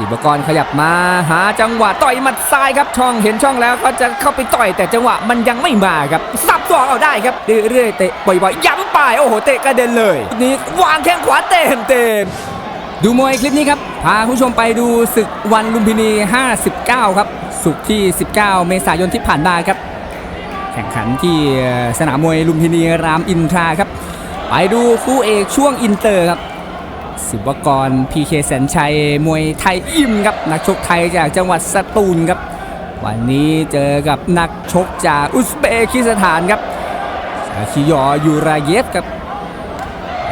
ศิบกรขยับมาหาจังหวะต่อยหมัดซ้ายครับช่องเห็นช่องแล้วก็จะเข้าไปต่อยแต่จังหวะมันยังไม่มาครับสับสอกเอาได้ครับเรื่อยๆเตะบ่อยๆย้ำไปโอ้โหเตะกระเด็นเลยนี่วางแข้งขวาเต็มเต็มๆดูมวยคลิปนี้ครับ พาผู้ชมไปดูศึกวันลุมพินี 59 ครับ สุกที่ 19 เมษายนที่ผ่านมาครับ แข่งขันที่สนามมวยลุมพินีรามอินทราครับ ไปดูคู่เอกช่วงอินเตอร์ครับ ศิวกรพีเคแสนชัยมวยไทยอิ่มครับนักชกไทยจากจังหวัดสตูลครับ วันนี้เจอกับนักชกจากอุซเบกิสถานครับชาคิยอยูราเยฟครับ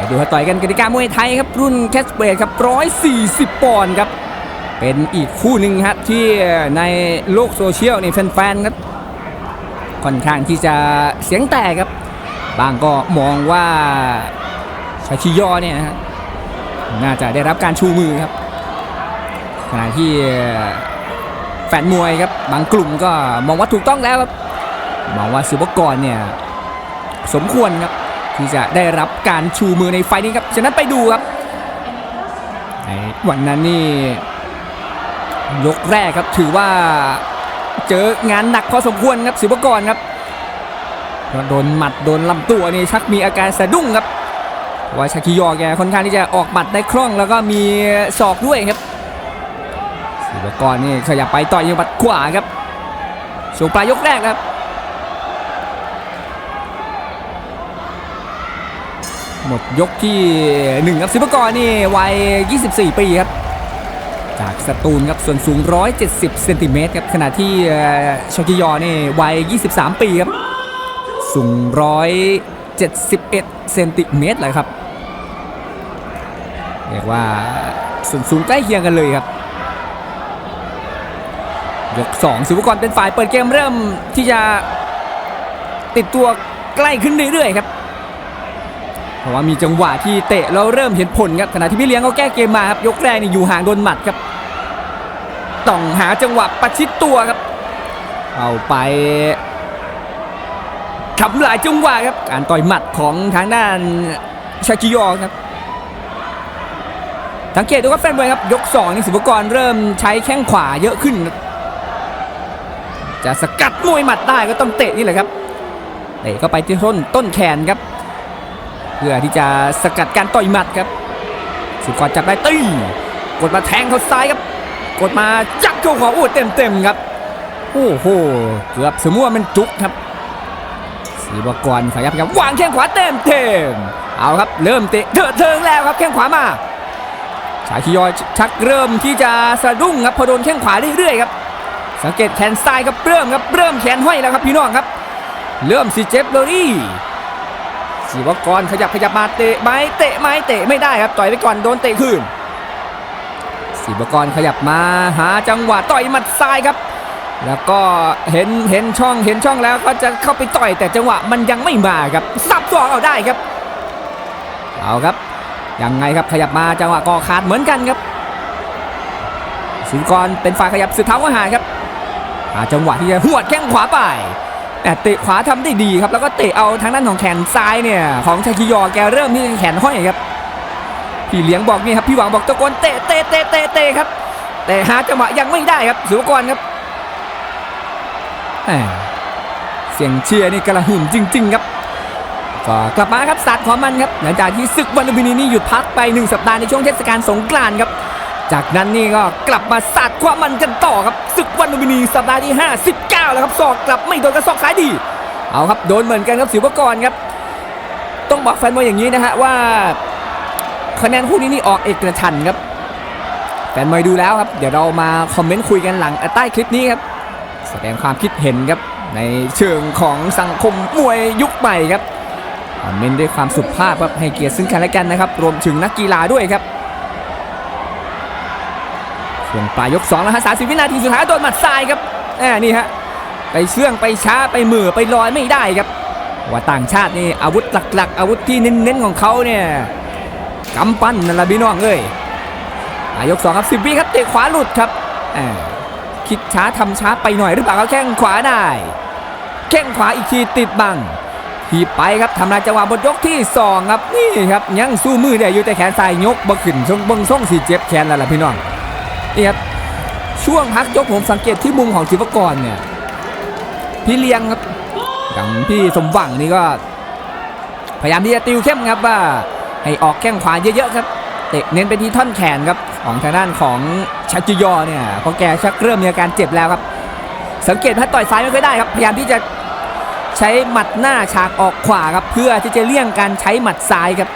ดูเขาต่อยกันกติกามวยไทยครับรุ่นแคสเวทครับ 140 ปอนด์ครับ เป็นอีกคู่หนึ่งครับที่ในโลกโซเชียลนี่แฟนๆครับค่อนข้างที่จะเสียงแตกครับ บางก็มองว่าชาชิยอเนี่ยนะฮะ น่าจะได้รับการชูมือครับ ขณะที่แฟนมวยครับบางกลุ่มก็มองว่าถูกต้องแล้วครับมองว่าสุบกรเนี่ยสมควรครับที่จะได้รับการชูมือในไฟล์นี้ครับฉะนั้นไปดูครับวันนั้นนี่ยกแรกครับถือว่าเจองานหนักพอสมควรครับศิวกรครับโดนหมัดโดนลำตัวนี่ชักมีอาการสะดุ้งครับ ว่าชาคิยอแกค่อนข้างที่จะออกหมัดได้คล่องแล้วก็มีศอกด้วยครับศิวกรนี่ขยับไปต่อยยังบัดขวาครับช่วงปลายยกแรกครับหมดยกที่หนึ่งครับศิวกรนี่วัย 24 ปีครับจากสตูลครับส่วนสูง 170 เซนติเมตรครับขณะที่ชากิยอนี่วัย 23 ปีครับสูง 171 เซนติเมตรเลยครับ เรียกว่าส่วนสูงใกล้เคียงกันเลยครับยก2สุภกรเป็นฝ่ายเปิดเกมเริ่มที่จะติดตัวใกล้ขึ้นเรื่อยๆครับเพราะว่ามีจังหวะที่เตะแล้วเริ่มเห็นผลครับขณะที่พี่เลี้ยงเขาแก้เกมมาครับยกแรกนี่อยู่ห่างโดนหมัดครับต้องหาจังหวะประชิดตัวครับ เอาไปทำลายจังหวะครับการต่อยหมัดของทางด้านชากิยอครับ สังเกตดูว่าแฟนบอลครับยก2นี่สิบกรเริ่มใช้แข้งขวาเยอะขึ้น จะสกัดมวยหมัดได้ก็ต้องเตะนี่แหละครับเตะเข้าไปที่ต้นต้นแขนครับ เพื่อที่จะสกัดการต่อยหมัดครับ สุกรจับได้ตีกดมาแทงเขาซ้ายครับ กดมาจับเข้าขวาโอ้เต็มเต็มๆครับโอ้โหเกือบสมมติว่ามันจุกครับสีบกรขยับครับวางแข้งขวาเต็มเต็มเอาครับ เริ่มเตะเถิดเทิงแล้วครับแข้งขวามา ชายคิยอยชักเริ่มที่จะสะดุ้งครับพอโดนแข้งขวาเรื่อยๆครับ สังเกตแขนซ้ายครับเริ่มครับเริ่มแขนห้อยแล้วครับพี่น้องครับ เริ่มสิเจ็บเลยนี่ศิวกรขยับขยับมาเตะไม้เตะไม้เตะไม่ได้ครับต่อยไปก่อนโดนเตะคืนศิวกรขยับมาหาจังหวะต่อยหมัดซ้ายครับ แล้วก็เห็นเห็นช่องเห็นช่องแล้วก็จะเข้าไปต่อยแต่จังหวะมันยังไม่มาครับสับตัวเอาได้ครับ เอาครับ ยังไงครับขยับมาจังหวะก่อขาดเหมือนกันครับศิวกรเป็นฝ่ายขยับสุดเท้าก็หายครับหาจังหวะที่จะหวดแข้งขวาไปแต่เตะขวาทำได้ดีครับ แล้วก็เตะเอาทางด้านของแขนซ้ายเนี่ย ของชาคิยอแกเริ่มที่แขนห้อยครับพี่เลี้ยงบอกนี่ครับพี่หวังบอกตะโกนเตะเตะเตะเตะเตะครับ แต่หาจังหวะยังไม่ได้ครับสุวกรครับเสียงเชียร์นี่กระหึ่มจริง ๆ ครับ ก็กลับมาครับสัตว์ของมันครับหลังจากที่ศึกวันลุมพินีนี่หยุดพักไปหนึ่งสัปดาห์ในช่วงเทศกาลสงกรานต์ครับ จากนั้นนี่ก็กลับมาสัตว์ความมันกันต่อครับศึกวันลุมพินีสัปดาห์ที่ 59 แล้วครับศอกกลับไม่โดนกระซอกซ้ายดี เอาครับโดนเหมือนกันครับศิวกรครับ ต้องบอกแฟนมวยอย่างนี้นะฮะว่าคะแนนคู่นี้นี่ออกเอกฉันครับแฟนมวยดูแล้วครับ เดี๋ยวเรามาคอมเมนต์คุยกันหลังใต้คลิปนี้ครับแสดงความคิดเห็นครับในเชิงของสังคมมวยยุคใหม่ครับ คอมเมนต์ด้วยความสุภาพครับให้เกียรติซึ่งกันและกันนะครับรวมถึงนักกีฬาด้วยครับช่วงปลายยก2แล้วฮะ30วินาทีสุดท้ายโดนหมัดซ้ายครับแหมนี่ฮะไปเชื่องไปช้าไปเหมือไปลอยไม่ได้ครับ ว่าต่างชาตินี่อาวุธหลักๆ อาวุธที่เน้นๆของเขาเนี่ยกำปั้นนั่นละพี่น้องเอ้ยอะยก2ครับ10วิครับเตะขวาหลุดครับแหมคิดช้าทำช้าไปหน่อยหรือเปล่าครับแข้งขวาได้แข้งขวาอีกทีติดบัง ทีบไปครับทำลายจังหวะบนยกที่สองครับนี่ครับยังสู้มือได้อยู่แต่แขนซ้ายยกบ่ขึ้นทรงเบงทรงสีเจ็บแขนแล้วล่ะพี่น้องนี่ครับช่วงพักยกผมสังเกตที่มุมของศิวกรเนี่ยพี่เลี้ยงครับอย่างพี่สมหวังนี่ก็ พยายามที่จะติวเข้มครับว่าให้ออกแข้งขวาเยอะๆครับเตะเน้นไปที่ท่อนแขนครับของทางด้านของชาจิยอเนี่ยเพราะแกชักเริ่มมีอาการเจ็บแล้วครับ สังเกตว่าต่อยซ้ายไม่ค่อยได้ครับพยายามที่จะ ใช้หมัดหน้าฉากออกขวาครับเพื่อที่จะเลี่ยงการใช้หมัดซ้ายครับ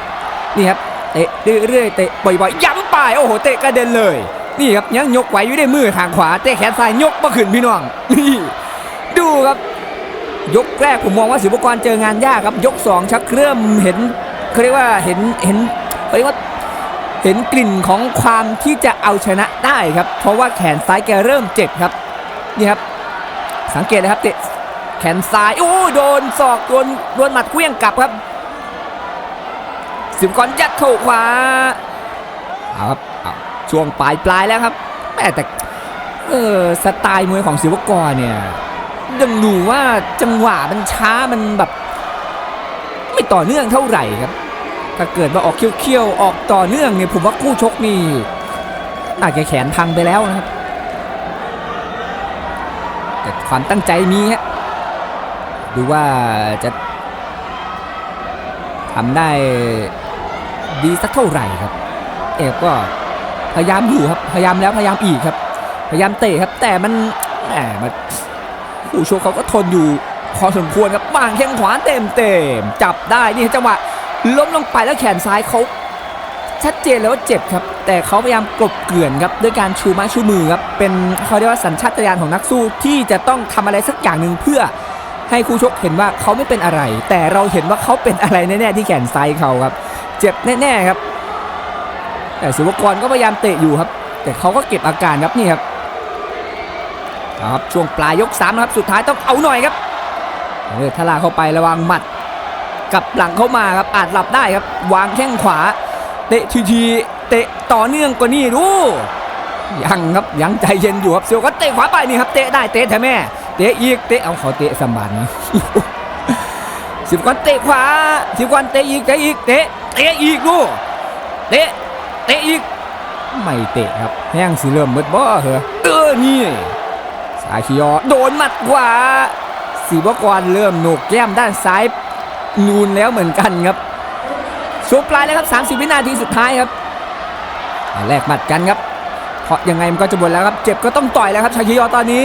นี่ครับเตะเรื่อยๆเตะบ่อยๆย้ำไปโอ้โหเตะกระเด็นเลย นี่ครับยังยกไหวอยู่ในมือทางขวาเตะแขนซ้ายยกมาขึ้นพี่น้องนี่ดูครับ ยกแรกผมมองว่าศิวกรเจองานยากครับ ยกสองชักเริ่มเห็นเขาเรียกว่าเห็นเห็นเขาเรียกว่าเห็นกลิ่นของความที่จะเอาชนะได้ครับ เพราะว่าแขนซ้ายแกเริ่มเจ็บครับนี่ครับสังเกตนะครับเตะ ขนซ้าย โอ้โดนศอกโดนโดนหมัดเกลี้ยงกลับครับ สิบกรยัดเข้าขวาครับช่วงปลายปลายแล้วครับแม่แต่เออสไตล์มวยของศิวกรเนี่ยยังดูว่าจังหวะมันช้ามันแบบ ไม่ต่อเนื่องเท่าไหร่ครับ ถ้าเกิดว่าออกเคี้ยวๆออกต่อเนื่องเนี่ยผมว่าคู่ชกนี่น่าจะแขนพังไปแล้วนะครับ แต่ความตั้งใจมีฮะ ดูว่าจะทำได้ดีสักเท่าไหร่ครับ เอกก็พยายามอยู่ครับ พยายามแล้วพยายามอีกครับ พยายามเตะครับ แต่มันแหมมันผู้ชกเขาก็ทนอยู่พอสมควรครับวางแข้งขวาเต็มเต็มจับได้นี่จังหวะล้มลงไปแล้วแขนซ้ายเขาชัดเจนแล้วว่าเจ็บครับ แต่เขาพยายามกลบเกลื่อนครับด้วยการชูไม้ชูมือครับเป็นเขาเรียกว่าสัญชาตญาณของนักสู้ที่จะต้องทำอะไรสักอย่างหนึ่งเพื่อ ให้คู่ชกเห็นว่าเขาไม่เป็นอะไร แต่เราเห็นว่าเขาเป็นอะไรแน่ๆที่แขนซ้ายเขาครับ เจ็บแน่ๆครับ แต่ศิวกรก็พยายามเตะอยู่ครับ แต่เขาก็เก็บอาการครับนี่ครับครับช่วงปลายยกสามนะครับสุดท้ายต้องเอาหน่อยครับเออทลาเข้าไประวังหมัดกับหลังเข้ามาครับอาจหลับได้ครับ วางแข้งขวา เตะทีๆเตะต่อเนื่องกว่านี้ดูยังครับยังใจเย็นอยู่ครับเซียวก็เตะขวาไปนี่ครับเตะได้เตะแท้แม่ เตะอีกเตะเอาเขาเตะสัมบันสิบกวนเตะขวาสิบกวนเตะอีกเตะอีกเตะเตะอีกดูเตะเตะอีกไม่เตะครับแห้งสิเริ่มมืดบ่เหรอเออนี่สาคิยอโดนหมัดขวาศิวกรเริ่มโหนกแก้มด้านซ้ายนูนแล้วเหมือนกันครับช่วงปลายแล้วครับ 30 วินาทีสุดท้ายครับแลกหมัดกันครับเพราะยังไงมันก็จะหมดแล้วครับ เจ็บก็ต้องต่อยแล้วครับชาคิยอตอนนี้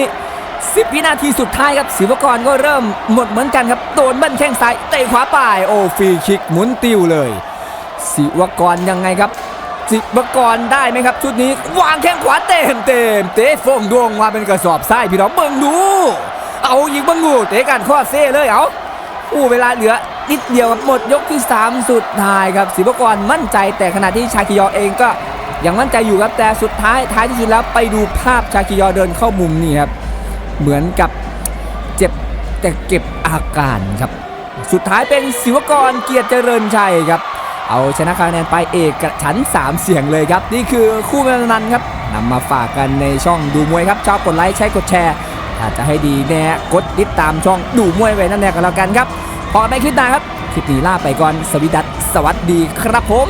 10วินาทีสุดท้ายครับศิวกรก็เริ่มหมดเหมือนกันครับโดนบั้นแข้งซ้ายเตะขวาป่ายโอ้ฟรีคิกหมุนติวเลยศิวกรยังไงครับศิวกรได้ไหมครับ ชุดนี้วางแข้งขวาเต็มเต็มเตะฟงดวงมาเป็นกระสอบทรายพี่น้องเบิ่งดู เอายิงบิ่งดูเตะกันข้อเซ่เลยเอาอู้เวลาเหลือนิดเดียวหมดยกที่ 3 สุดท้ายครับศิวกรมั่นใจแต่ขณะที่ชาคิยอเองก็ยังมั่นใจอยู่ครับแต่สุดท้ายท้ายที่สุดแล้วไปดูภาพชาคิยอเดินเข้ามุมนี่ครับ เหมือนกับเจ็บแต่เก็บอาการครับ สุดท้ายเป็นศิวกรเกียรติเจริญชัยครับ เอาชนะคะแนนไปเอกฉัน3 เสียงเลยครับ นี่คือคู่แมนันครับนำมาฝากกันในช่องดูมวยครับชอบกดไลค์ใช้กดแชร์ถ้าจะให้ดีแน่กดติดตามช่องดูมวยไว้นั่นแน่กันแล้วกันครับพอกันคลิปหน้าครับ คลิปนี้ลาไปก่อนสวิดัตสวัสดีครับผม